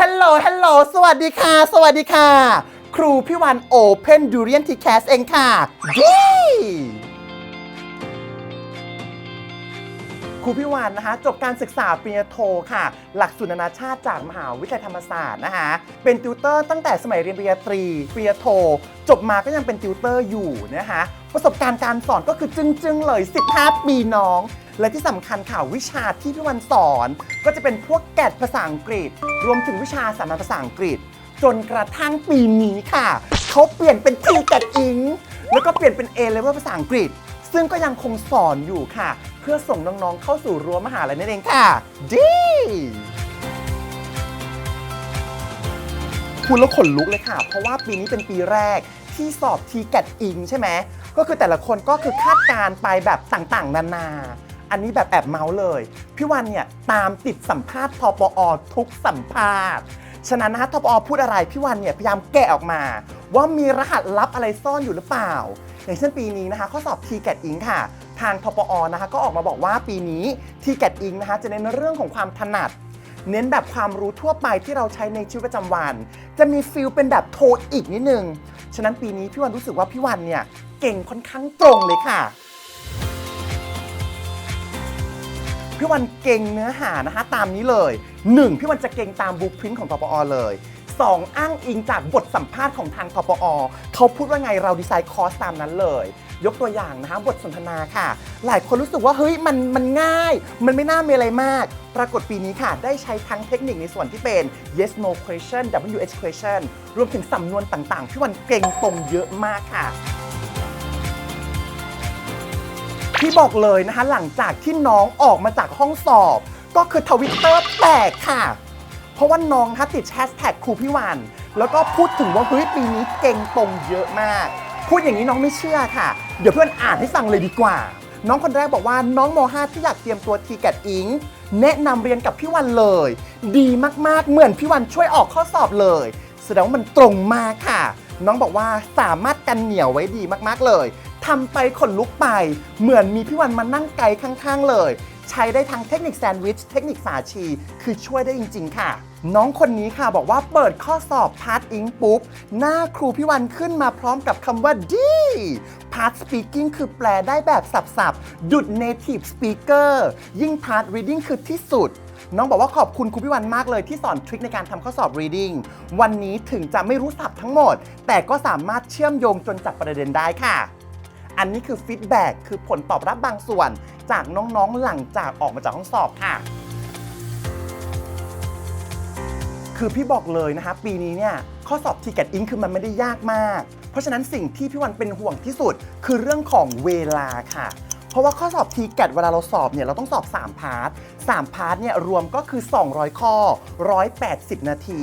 ฮัลโหล ฮัลโหล สวัสดีค่ะ สวัสดีค่ะ ครูพี่วันโอเพนดูเรียนทีแคสเองค่ะดีครูพี่วันนะคะ จบการศึกษาปริญญาโทค่ะ หลักสูตรนานาชาติจากมหาวิทยาลัยธรรมศาสตร์นะคะ เป็นติวเตอร์ตั้งแต่สมัยเรียนปริญญาตรีปริญญาโท จบมาก็ยังเป็นติวเตอร์อยู่นะคะ ประสบการณ์การสอนก็คือจึ้งๆเลย 15 ปีน้อง และที่สำคัญค่ะวิชาที่พี่วันสอน ก็จะเป็นพวกแกดภาษาอังกฤษ รวมถึงวิชาสามัญภาษาอังกฤษ จนกระทั่งปีนี้ค่ะ เขาเปลี่ยนเป็นทีแกดอิงแล้วก็เปลี่ยนเป็น A level ภาษาอังกฤษ ซึ่งก็ยังคงสอนอยู่ค่ะ เพื่อส่งน้องๆเข้าสู่รั้วมหาลัยนั่นเองค่ะ ดีคุณแล้วขนลุกเลยค่ะ เพราะว่าปีนี้เป็นปีแรกที่สอบ t g a t อิงใช่ไหม ก็คือแต่ละคนก็คือคาดการณ์ไปแบบต่างๆ นานา อันนี้แบบแอบเมาส์เลย พี่วันเนี่ยตามติดสัมภาษณ์ทปอทุกสัมภาษณ์ ฉะนั้นนะฮะทปอพูดอะไรพี่วันเนี่ยพยายามแกะออกมา ว่ามีรหัสลับอะไรซ่อนอยู่หรือเปล่า อย่างเช่นปีนี้นะคะข้อสอบ t g a t อิงค่ะ ทางทปอนะคะก็ออกมาบอกว่าปีนี้ t g a t อิงนะคะจะเน้นเรื่องของความถนัดเน้นแบบความรู้ทั่วไปที่เราใช้ในชีวิตประจำวัน จะมีฟิลเป็นแบบโทอีกนิดนึง ฉะนั้นปีนี้พี่วันรู้สึกว่าพี่วันเนี่ยเก่งค่อนข้างตรงเลยค่ะ พี่วันเก่งเนื้อหานะคะตามนี้เลย 1. พี่วันจะเก่งตามบุ๊คพิ้นของทปอเลย 2. อ้างอิงจากบทสัมภาษณ์ของทางทปอเขาพูดว่าไงเราดีไซน์คอร์สตามนั้นเลย ยกตัวอย่างนะคะบทสนทนาค่ะ หลายคนรู้สึกว่าเฮ้ยมันมันง่าย มันไม่น่ามีอะไรมาก ปรากฏปีนี้ค่ะ ได้ใช้ทั้งเทคนิคในส่วนที่เป็น yes no question WH question รวมถึงสำนวนต่างๆพี่วันเก่งตรงเยอะมากค่ะ ที่บอกเลยนะคะ หลังจากที่น้องออกมาจากห้องสอบ ก็คือทวิตเตอร์แตกค่ะ เพราะว่าน้องนะคะติดแฮชแท็กครูพี่วัน แล้วก็พูดถึงว่าเฮ้ยปีนี้เก่งตรงเยอะมาก พูดอย่างนี้น้องไม่เชื่อค่ะ เดี๋ยวเพื่อนอ่านให้ฟังเลยดีกว่า น้องคนแรกบอกว่าน้องม .5 ที่อยากเตรียมตัวทีแกดอิงแนะนำเรียนกับพี่วันเลย ดีมากๆเหมือนพี่วันช่วยออกข้อสอบเลยแสดงว่ามันตรงมากค่ะ น้องบอกว่าสามารถกันเหนียวไว้ดีมากๆเลย ทำไปขนลุกไป เหมือนมีพี่วันมานั่งไกลข้างๆเลย ใช้ได้ทั้งเทคนิคแซนด์วิช เทคนิคฝาชี คือช่วยได้จริง ๆ ค่ะ น้องคนนี้ค่ะบอกว่าเปิดข้อสอบพาร์ทอิงปุ๊บ หน้าครูพี่วันขึ้นมาพร้อมกับคำว่าดีพาร์ทสปีกิ้งคือแปลได้แบบสับๆ ดุด native speaker ยิ่งพาร์ท reading คือที่สุดน้องบอกว่าขอบคุณครูพี่วันมากเลยที่สอนทริคในการทำข้อสอบ reading วันนี้ถึงจะไม่รู้ศัพท์ทั้งหมด แต่ก็สามารถเชื่อมโยงจนจับประเด็นได้ค่ะ อันนี้คือฟีดแบ็กคือผลตอบรับบางส่วน จากน้องๆหลังจากออกมาจากห้องสอบค่ะคือพี่บอกเลยนะคะปีนี้เนี่ยข้อสอบทีเกตอิงคือมันไม่ได้ยากมาก เพราะฉะนั้นสิ่งที่พี่วันเป็นห่วงที่สุด คือเรื่องของเวลาค่ะ เพราะว่าข้อสอบทีเกตเวลาเราสอบเนี่ยเราต้องสอบ 3 พาร์ท3พาร์ทเนี่ยรวมก็คือ 200 ข้อ 180 นาที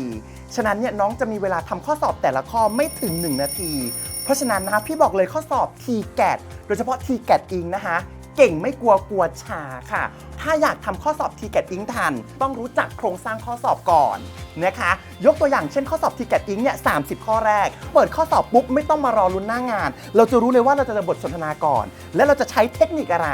ฉะนั้นเนี่ยน้องจะมีเวลาทำข้อสอบแต่ละข้อไม่ถึง 1 นาที ราะฉะนั้นนะคะพี่บอกเลยข้อสอบ t g a t โดยเฉพาะ t g a t อิงนะคะ เก่งไม่กลัวกลัวชาค่ะ ถ้าอยากทำข้อสอบ t g a t อิงทัน ต้องรู้จักโครงสร้างข้อสอบก่อนนะคะ ยกตัวอย่างเช่นข้อสอบ t g a t อิงเนี่ย 30 ข้อแรก เปิดข้อสอบปุ๊บไม่ต้องมารอลุ้นหน้างาน เราจะรู้เลยว่าเราจะบทสนทนาก่อน และเราจะใช้เทคนิคอะไร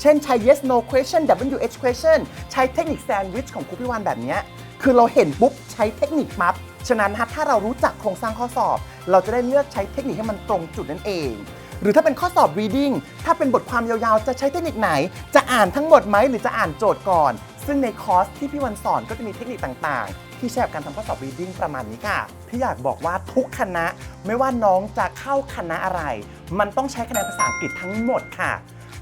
เช่นใช้ yes no question WH question ใช้เทคนิคแซนด์วิชของครูพี่วันแบบนี้คือเราเห็นปุ๊บใช้เทคนิคปั๊บฉะนั้นฮะถ้าเรารู้จักโครงสร้างข้อสอบ เราจะได้เลือกใช้เทคนิคให้มันตรงจุดนั่นเอง หรือถ้าเป็นข้อสอบ reading ถ้าเป็นบทความยาวๆ จะใช้เทคนิคไหน จะอ่านทั้งหมดไหมหรือจะอ่านโจทย์ก่อน ซึ่งในคอร์สที่พี่วันสอนก็จะมีเทคนิคต่างๆ ที่ใช้กับการทำข้อสอบ reading ประมาณนี้ค่ะพี่อยากบอกว่าทุกคณะ ไม่ว่าน้องจะเข้าคณะอะไร มันต้องใช้คะแนนภาษาอังกฤษทั้งหมดค่ะ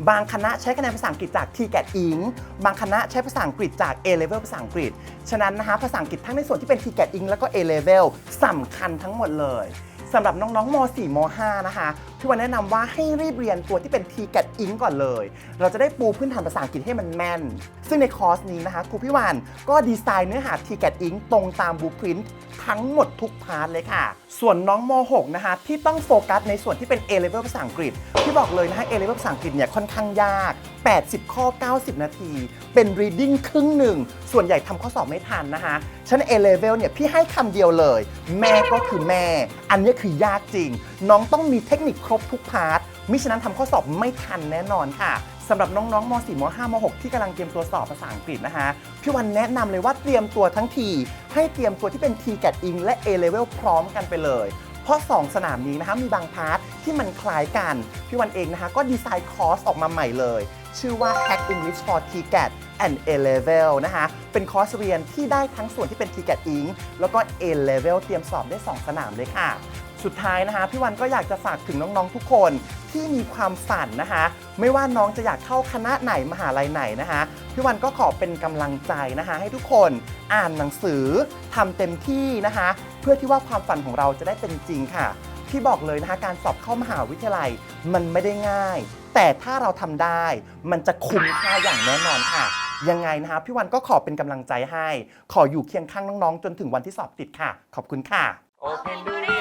บางคณะใช้คะแนนภาษาอังกฤษจาก t g a t อิงบางคณะใช้ภาษาอังกฤษจาก A level ภาษาอังกฤษ ฉะนั้นนะคะภาษาอังกฤษทั้งในส่วนที่เป็น t g a t อิงแล้วก็ A level สำคัญทั้งหมดเลย สำหรับน้องๆม .4 ม .5 นะคะพี่วันแนะนำว่าให้รีบเรียนตัวที่เป็น t g a t อิงก่อนเลย เราจะได้ปูพื้นฐานภาษาอังกฤษให้มันแม่น ซึ่งในคอร์สนี้นะคะครูพี่วันก็ดีไซน์เนื้อหา t g a t อิงตรงตามบูพรินท์ทั้งหมดทุกพาร์ทเลยค่ะ ส่วนน้องม .6 นะคะที่ต้องโฟกัสในส่วนที่เป็น A level ภาษาอังกฤษที่บอกเลยนะฮะ A level ภาษาอังกฤษเนี่ยค่อนข้างยาก 80 ข้อ 90 นาที เป็น reading ครึ่งหนึ่ง ส่วนใหญ่ทำข้อสอบไม่ทันนะคะฉะนัน A level เนี่ยพี่ให้คำเดียวเลย แม่ก็คือแม่ อันนี้คือยากจริงน้องต้องมีเทคนิคครบทุกพาร์ทมิฉะนั้นทำข้อสอบไม่ทันแน่นอนค่ะสำหรับน้องๆม .4 ม .5 ม .6 ที่กำลังเตรียมตัวสอบภาษาอังกฤษนะคะ พี่วันแนะนำเลยว่าเตรียมตัวทั้งที ให้เตรียมตัวที่เป็น TGAT Ing และ A Level พร้อมกันไปเลย เพราะ 2 สนามนี้นะคะมีบางพาร์ทที่มันคล้ายกัน พี่วันเองนะคะก็ดีไซน์คอร์สออกมาใหม่เลย ชื่อว่า Hack English for TGAT and A Level นะคะเป็นคอร์สเรียนที่ได้ทั้งส่วนที่เป็น TGAT Ing แล้วก็ A Level เตรียมสอบได้ 2 สนามเลยค่ะ สุดท้ายนะคะพี่วันก็อยากจะฝากถึงน้องๆทุกคนที่มีความฝันนะคะ ไม่ว่าน้องจะอยากเข้าคณะไหนมหาลัยไหนนะคะพี่วันก็ขอเป็นกำลังใจนะคะ ให้ทุกคนอ่านหนังสือทำเต็มที่นะคะ เพื่อที่ว่าความฝันของเราจะได้เป็นจริงค่ะพี่บอกเลยนะคะการสอบเข้ามหาวิทยาลัยมันไม่ได้ง่าย แต่ถ้าเราทำได้ มันจะคุ้มค่าอย่างแน่นอนค่ะยังไงนะคะพี่วันก็ขอเป็นกำลังใจให้ ขออยู่เคียงข้างน้องๆ จนถึงวันที่สอบติดค่ะ ขอบคุณค่ะ Open